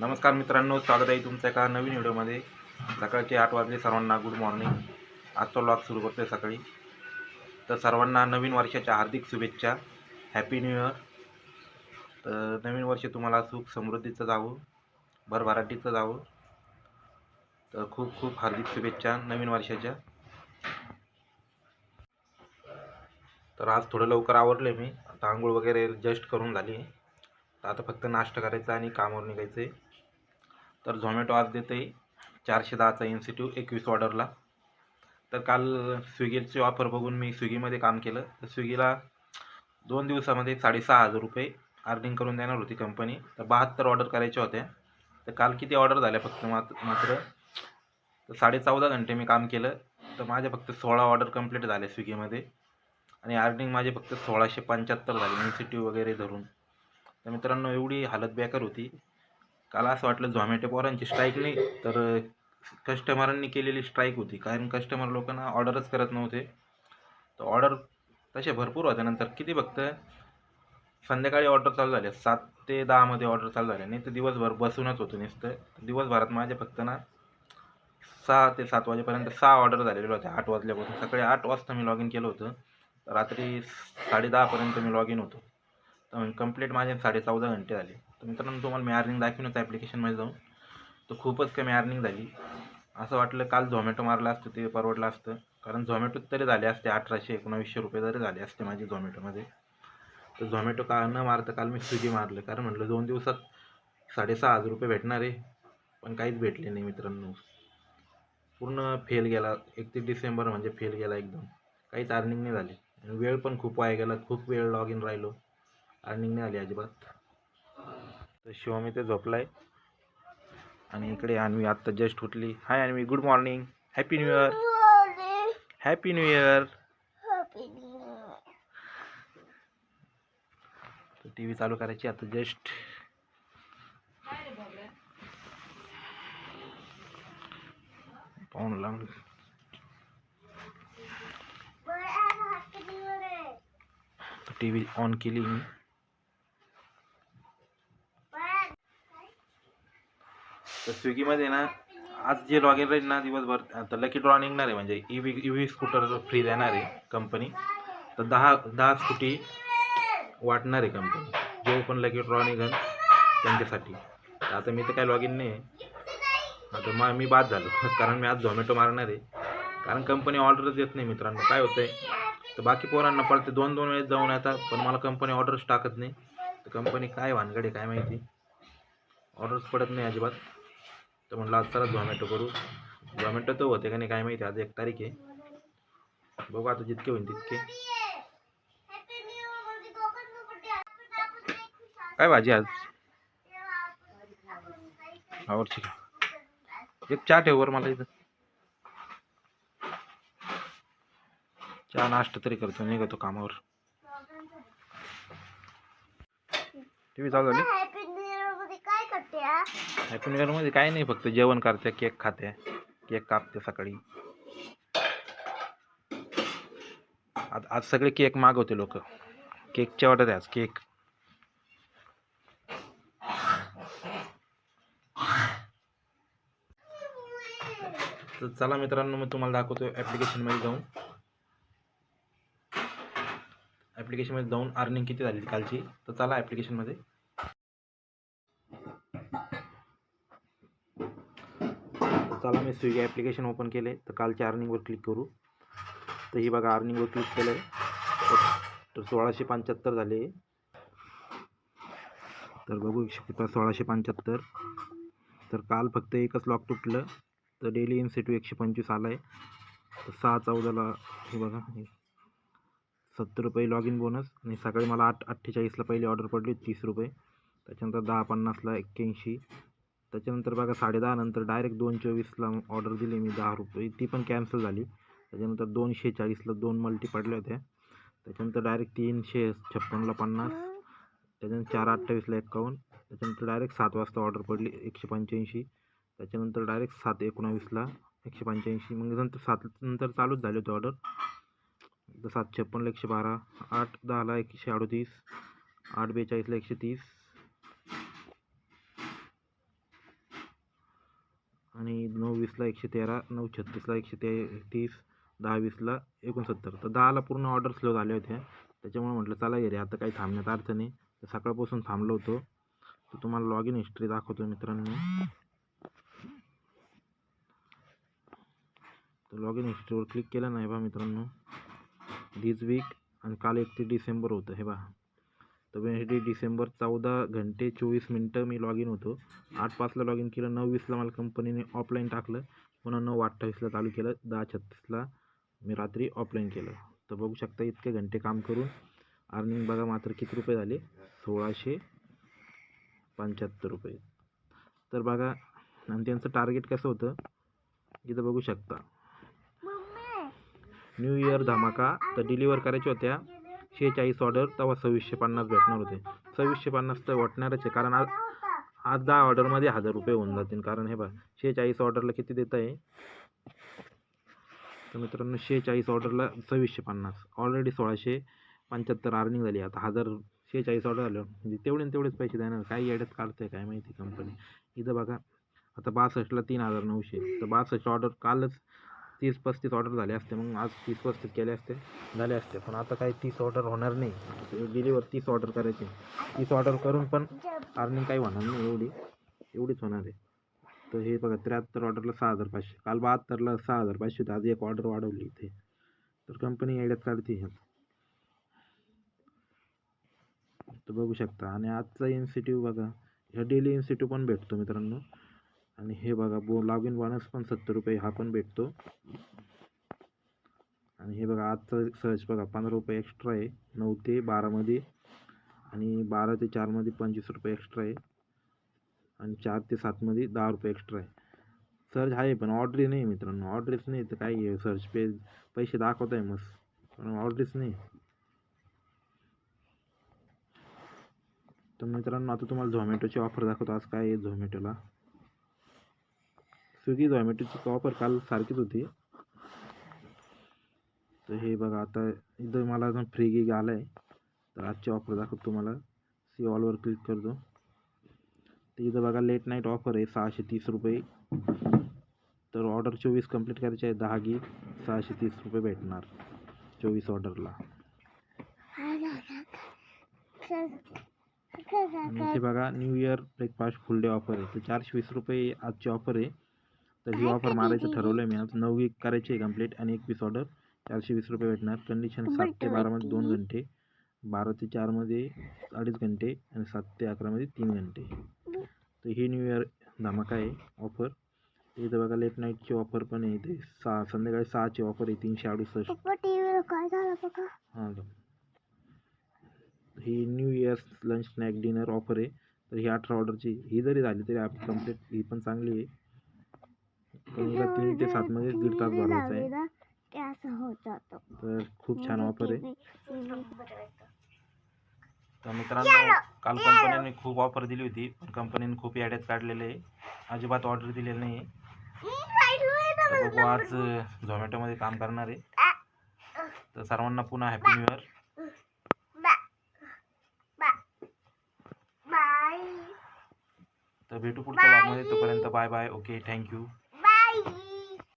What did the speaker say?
नमस्कार मित्रांनो स्वागत आहे तुमच्या एका नवीन व्हिडिओमध्ये. सकाळचे आठ वाजले सर्वांना गुड मॉर्निंग आजचा ब्लॉग सुरू करतोय सकाळी. तर सर्वांना नवीन वर्षाच्या हार्दिक शुभेच्छा. हॅपी न्यू इयर तर नवीन वर्ष तुम्हाला सुख समृद्धीचं जावं भरभराटीचं जावं. तर खूप खूप हार्दिक शुभेच्छा नवीन वर्षाच्या. तर आज थोडं लवकर आवरले मी. आता आंघोळ वगैरे जस्ट करून झाली आहे. तर आता फक्त नाश्ता करायचा आणि कामावर निघायचं आहे तर झोमॅटो आज देतं आहे चारशे दहाचा इन्स्टिट्यूट एकवीस ऑर्डरला. तर काल स्विगीची ऑफर बघून मी स्विगीमध्ये काम केलं. तर स्विगीला दोन दिवसामध्ये साडेसहा हजार रुपये अर्निंग करून देणार होती कंपनी तर बहात्तर ऑर्डर करायच्या होत्या. तर काल किती ऑर्डर झाल्या फक्त मात्र मात्र? तर साडे चौदा घंटे मी काम केलं. तर माझे फक्त सोळा ऑर्डर कंप्लीट झाले स्विगीमध्ये. आणि अर्निंग माझे फक्त सोळाशे पंच्याहत्तर झाले इन्स्टिट्यूट वगैरे धरून. तर मित्रांनो एवढी हालत बेकार होती. काल असं वाटलं झोमॅटो पोरांची स्ट्राईक नाही तर कस्टमरांनी केलेली स्ट्राईक होती. कारण कस्टमर लोकांना ऑर्डरच करत नव्हते. तर ऑर्डर तसे भरपूर होत्या नंतर किती फक्त संध्याकाळी ऑर्डर चालू झाले. सात ते दहामध्ये ऑर्डर चालू झाले. नाही तर दिवसभर बसूनच होतो नुसतं. दिवसभरात माझे फक्त ना सहा ते सात वाजेपर्यंत सहा ऑर्डर झालेले होते. आठ वाजल्यापासून सकाळी आठ वाजता मी लॉग इन केलं होतं. रात्री साडे दहापर्यंत मी लॉग इन होतो. तर कंप्लीट माझे साडे चौदा घंटे झाले. तर मित्रांनो तुम्हाला मी अर्निंग दाखवूनच ॲप्लिकेशनमध्ये जाऊन तर खूपच कमी अर्निंग झाली. असं वाटलं काल झोमॅटो मारलं असतं ते परवडलं असतं. कारण झोमॅटोत तरी झाले असते अठराशे एकोणावीसशे रुपये तरी झाले असते माझे झोमॅटोमध्ये तर झोमॅटो का न मारता काल मी स्विगी मारलं. कारण म्हटलं दोन दिवसात साडेसहा हजार रुपये भेटणार आहे. पण काहीच भेटले नाही मित्रांनो. पूर्ण फेल गेला. एकतीस डिसेंबर म्हणजे फेल गेला एकदम. काहीच अर्निंग नाही झाली. आणि वेळ पण खूप वाया गेला. खूप वेळ लॉग इन राहिलो. अर्निंग नाही आली अजिबात. तर शिवम इथे झोपलाय. आणि इकडे अन्वी आत्ता जस्ट उठली. Hi Anvi good morning happy new year happy new year T V चालू करायची आता जस्ट पाहून लावून टी व्ही ऑन केली मी. तर स्विगीमध्ये ना आज जे लॉगिन राहील ना दिवसभर आता लकी ड्रॉ निघणार आहे. म्हणजे E V E V scooter free देणार आहे कंपनी तर दहा दहा स्कूटी वाटणार आहे कंपनी जो पण लकी ड्रॉ निघन त्यांच्यासाठी. आता मी तर काय लॉग इन नाही आहे. आता मग मी बाद झालो. कारण मी आज झोमॅटो मारणार आहे. कारण कंपनी ऑर्डरच देत नाही मित्रांनो. काय होतं आहे तर बाकी पोरांना पडते दोन दोन वेळेस जाऊन येतात पण मला कंपनी ऑर्डर्स टाकत नाही. तर कंपनी काय भानगडे काय माहिती? ऑर्डर्स पडत नाही अजिबात. तर म्हटलं आज चला झोमॅटो करू. झोमॅटो तर होते का नाही काय माहिती आज एक तारीख आहे. बघू आता जितके होईल तितके. काय भाजी आज? आवडची का एक चहा ठेव बरं मला इथं. चहा नाश्ता तरी करतो निघतो कामावर. टी व्ही चालू झाली हॅपी न्यू इयरमध्ये काय हॅपी मध्ये काय नाही फक्त जेवण करते केक खाते केक कापते सकाळी. आज आज सगळे केक मागवते लोक. केकचे ऑर्डर आहे आज केक. तर चला मित्रांनो मी तुम्हाला दाखवतो ॲप्लिकेशनमध्ये जाऊन. ॲप्लिकेशनमध्ये जाऊन अर्निंग किती झाली कालची? तर चला ॲप्लिकेशनमध्ये चला मी स्विगी ॲप्लिकेशन ओपन केले. तर कालच्या अर्निंगवर क्लिक करू. तर ही बघा अर्निंगवर क्लिक केलं आहे तर सोळाशे पंच्याहत्तर झाले. तर बघू शकता सोळाशे पंच्याहत्तर. तर काल फक्त एकच लॉक तुटलं. तर डेली इन्सेटिव्ह एकशे पंचवीस आला आहे तर सहा चौदाला हे बघा सत्तर रुपये लॉग इन बोनस आणि सकाळी मला आठ अठ्ठेचाळीसला पहिली ऑर्डर पडली तीस रुपये. त्याच्यानंतर दहा पन्नासला एक्क्याऐंशी. त्याच्यानंतर बघा साडेदहा नंतर डायरेक्ट दोन चोवीसला ऑर्डर दिली मी दहा रुपये. ती पण कॅन्सल झाली. त्याच्यानंतर दोनशे चाळीसला दोन मल्टी पडल्या होत्या. त्याच्यानंतर डायरेक्ट तीनशे छप्पनला पन्नास. त्याच्यानंतर चार अठ्ठावीसला एक्कावन्न त्याच्यानंतर डायरेक्ट सात वाजता ऑर्डर पडली एकशे पंच्याऐंशी. त्याच्यानंतर डायरेक्ट सात एकोणावीसला एकशे पंच्याऐंशी. मग नंतर सात नंतर चालूच झाली होती ऑर्डर तर सात छप्पनला एकशे बारा. आठ दहाला एकशे अडोतीस. आठ बेचाळीसला एकशे तीस. आणि नऊ वीसला एकशे तेरा नऊ छत्तीसला एकशे ते तीस दहा वीसला एकोणसत्तर. तर दहाला पूर्ण ऑर्डर स्लो झाल्या होत्या त्याच्यामुळे म्हटलं चला घरी आता काही थांबण्यात अर्थ नाही तर सकाळपासून थांबलो होतो. तर तुम्हाला लॉग इन हिस्ट्री दाखवतो मित्रांनो. तर लॉग इन हिस्ट्रीवर क्लिक केलं नाही बा मित्रांनो. दिस वीक आणि काल एकतीस डिसेंबर होतं हे बा. तर एकतीस डिसेंबर चौदा घंटे चोवीस मिनटं मी लॉग इन होतो. आठ पाचला लॉग इन केलं नऊ वीसला मला कंपनीने ऑफलाईन टाकलं पुन्हा नऊ अठ्ठावीसला चालू केलं दहा छत्तीसला मी रात्री ऑफलाईन केलं. तर बघू शकता इतके घंटे काम करून अर्निंग बघा मात्र किती रुपये झाले? सोळाशे पंच्याहत्तर रुपये. तर बघा आणि त्यांचं टार्गेट कसं होतं? इथं बघू शकता. न्यू इयर धमाका तर डिलिव्हर करायच्या होत्या. शेहेचाळीस ऑर्डर तेव्हा सव्वीसशे पन्नास भेटणार होते. सव्वीसशे पन्नास तर वाटणारच आहे कारण आज आज दहा ऑर्डरमध्ये हजार रुपये होऊन जातील. कारण हे बघा शेहेचाळीस ऑर्डरला किती देत आहे तर मित्रांनो शेहेचाळीस ऑर्डरला सव्वीसशे पन्नास. ऑलरेडी सोळाशे पंच्याहत्तर अर्निंग झाली. आता हजार शेहेचाळीस ऑर्डर झालं म्हणजे तेवढे तेवढेच पैसे देणार. काही येड्यात काढते काय माहिती कंपनी इथं बघा आता बासष्टला तीन हजार नऊशे. तर बासष्ट ऑर्डर कालच तीस पस्तीस ऑर्डर झाले असते. मग आज तीस पस्तीस केले असते झाले असते. पण आता काही तीस ऑर्डर होणार नाही. डिलिव्हर तीस ऑर्डर करायचे. तीस ऑर्डर करून पण अर्निंग काही होणार नाही एवढी. एवढीच होणार आहे. तर हे बघा त्र्याहत्तर ऑर्डरला सहा हजार पाचशे. काल बहात्तरला सहा हजार पाचशे होते. आज एक ऑर्डर वाढवली इथे. तर कंपनी आयडियात काढते ह्यात तर बघू शकता. आणि आजचा इन्स्टिट्यूट बघा. ह्या डेली इन्स्टिट्यूट पण भेटतो मित्रांनो. आणि हे बघा बो लॉग इन बोनस पण सत्तर रुपये हा पण भेटतो. आणि हे बघा आजचं सर्च बघा पंधरा रुपये एक्स्ट्रा आहे. नऊ ते बारामध्ये आणि बारा ते चारमध्ये पंचवीस रुपये एक्स्ट्रा आहे. आणि चार ते सातमध्ये दहा रुपये एक्स्ट्रा आहे. सर्च आहे पण ऑर्डरी नाही मित्रांनो. ऑर्डरीच नाही तर काय आहे? सर्च पे पैसे दाखवत आहे मस्त. पण ऑर्डरीच नाही. तर मित्रांनो आता तुम्हाला झोमॅटोची ऑफर दाखवतो. आज काय आहे झोमॅटोला स्विगी झोमॅटोची ऑफ़र काल सारखीच होती तर हे बघा आता इथं मला अजून फ्री गिग आला आहे तर आजची ऑफ़र दाखवतो तुम्हाला सी ऑलवर क्लिक करतो तर इथं बघा लेट नाईट ऑफ़र आहे सहाशे तीस रुपये तर ऑर्डर चोवीस कंप्लीट करायचे आहे दहा गिग सहाशे तीस रुपये भेटणार चोवीस ऑर्डरला आणि बघा new year breakfast full day offer आहे. तर चारशे वीस रुपये आजची ऑफ़र आहे. तर ही ऑफर मारायचं ठरवलं आहे मी आज. नऊ वीक करायची आहे कंप्लीट आणि एकवीस ऑर्डर चारशे वीस रुपये भेटणार. कंडिशन सात ते बारामध्ये दोन घंटे. बारा ते चारमध्ये अडीच घंटे आणि सात ते अकरामध्ये तीन घंटे. तर ही न्यू इयर धमाका आहे ऑफर इथं बघा लेट नाईटची ऑफर पण आहे. इथे सहा संध्याकाळी सहाची ऑफर आहे. तीनशे अडुसष्ट. हां ही new year's lunch snack dinner offer आहे. तर ही अठरा ऑर्डरची ही जरी झाली तरी आप कंप्लीट ही पण चांगली आहे. तीन ते सातमध्ये दीड तास भरवायचा आहे. होत जातं. तर खूप छान ऑफर आहे. आहे तर मित्रांनो काल कंपनीने खूप ऑफर दिली होती पण कंपनीने खूप याड्यात काढलेले आहे. अजिबात ऑर्डर दिलेली नाही तर बघू आज झोमॅटोमध्ये काम करणार आहे. तर सर्वांना पुन्हा हॅपी न्यू इयर तर भेटू पुढच्या भागमध्ये तोपर्यंत bye bye okay thank you bye